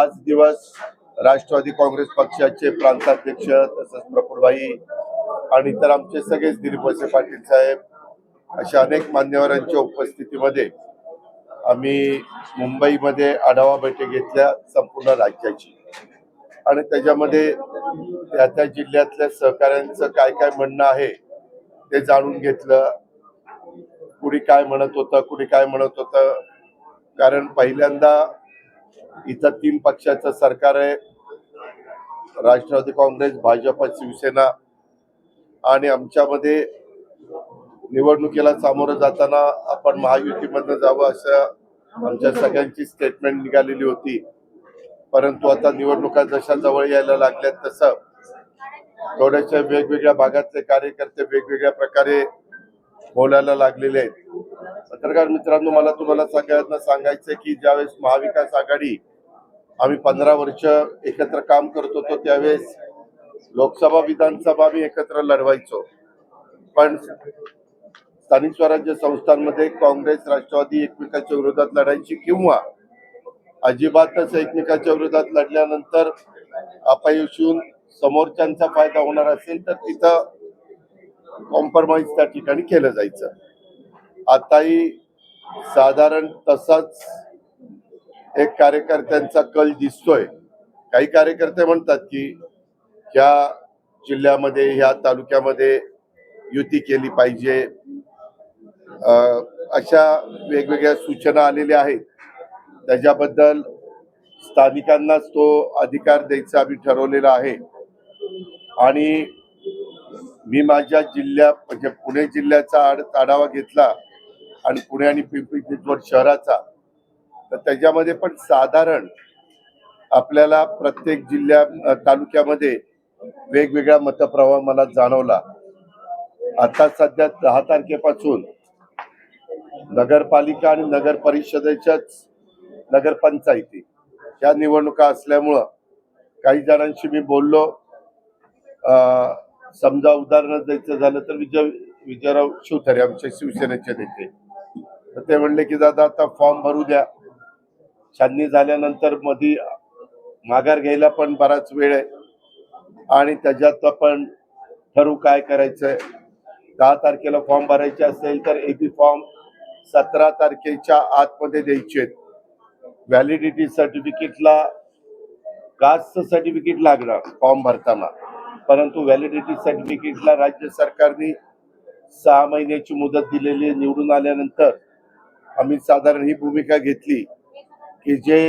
आज दिवस राष्ट्रवादी काँग्रेस पक्षाचे प्रांताध्यक्ष तसंच प्रफुल्लभाई आणि इतर आमचे सगळेच दिलीप वसे पाटील साहेब अशा अनेक मान्यवरांच्या उपस्थितीमध्ये आम्ही मुंबईमध्ये आढावा बैठक घेतल्या संपूर्ण राज्याची. आणि त्याच्यामध्ये त्या त्या जिल्ह्यातल्या सहकाऱ्यांचं काय काय म्हणणं आहे ते जाणून घेतलं. कुणी काय म्हणत होतं कुणी काय म्हणत होतं. कारण पहिल्यांदा इथं तीन पक्षाचं सरकार आहे. राष्ट्रवादी काँग्रेस भाजप शिवसेना आणि आमच्यामध्ये निवडणुकीला सामोरं जाताना आपण महायुतीमधनं जावं असं आमच्या सगळ्यांची स्टेटमेंट निघालेली होती. परंतु आता निवडणुका जशा जवळ यायला लागल्यात तसं थोड्याशा वेगवेगळ्या भागातले कार्यकर्ते वेगवेगळ्या प्रकारे बोलायला लागलेले आहेत. पत्रकार मित्रांनो मला तुम्हाला सगळ्यांना सांगायचं की ज्यावेळेस महाविकास आघाडी आम्ही पंधरा वर्ष एकत्र काम करत होतो त्यावेळेस लोकसभा विधानसभा आम्ही एकत्र लढवायचो. पण स्थानिक स्वराज्य संस्थांमध्ये काँग्रेस राष्ट्रवादी एकमेकाच्या विरोधात लढायची किंवा अजिबातच एकमेकाच्या विरोधात लढल्यानंतर अपयश येऊन समोरच्यांचा फायदा होणार असेल तर तिथं कॉम्प्रोमाइज त्या ठिकाणी केलं जायचं. आताही साधारण तसाच एक कार्यकर्त्यांचा कल दिसतोय. काही कार्यकर्ते म्हणतात की ह्या जिल्ह्यामध्ये ह्या तालुक्यामध्ये युती केली पाहिजे. अं, अशा वेगवेगळ्या सूचना आलेल्या आहेत. त्याच्याबद्दल स्थानिकांनाच तो अधिकार द्यायचा आम्ही ठरवलेला आहे. आणि मी माझ्या जिल्ह्या म्हणजे पुणे जिल्ह्याचा आड आढावा घेतला आणि पुणे आणि पिंपरी चिंचवड शहराचा तर त्याच्यामध्ये पण साधारण आपल्याला प्रत्येक जिल्ह्या तालुक्यामध्ये वेगवेगळा मतप्रवाह मला जाणवला. आता सध्या दहा तारखेपासून नगरपालिका आणि नगर परिषदेच्याच नगरपंचायती या निवडणुका असल्यामुळं काही जणांशी मी बोललो. समजा उदाहरण द्यायचं झालं तर विजय विजयराव शिवथरे आमच्या शिवसेनेचे नेते. तर ते म्हणले की दादा आता फॉर्म भरू द्या. छाननी झाल्यानंतर मधी माघार घ्यायला पण बराच वेळ आहे. आणि त्याच्यात आपण ठरवू काय करायचंय. दहा तारखेला फॉर्म भरायचे असेल तर ए बी फॉर्म सतरा तारखेच्या आतमध्ये द्यायचे व्हॅलिडिटी सर्टिफिकेटला कास्ट सर्टिफिकेट लागणार फॉर्म भरताना. परंतु व्हॅलिडिटी सर्टिफिकेटला राज्य सरकारने सहा महिन्याची मुदत दिलेली निवडून आल्यानंतर आम्ही साधारण ही भूमिका घेतली की जे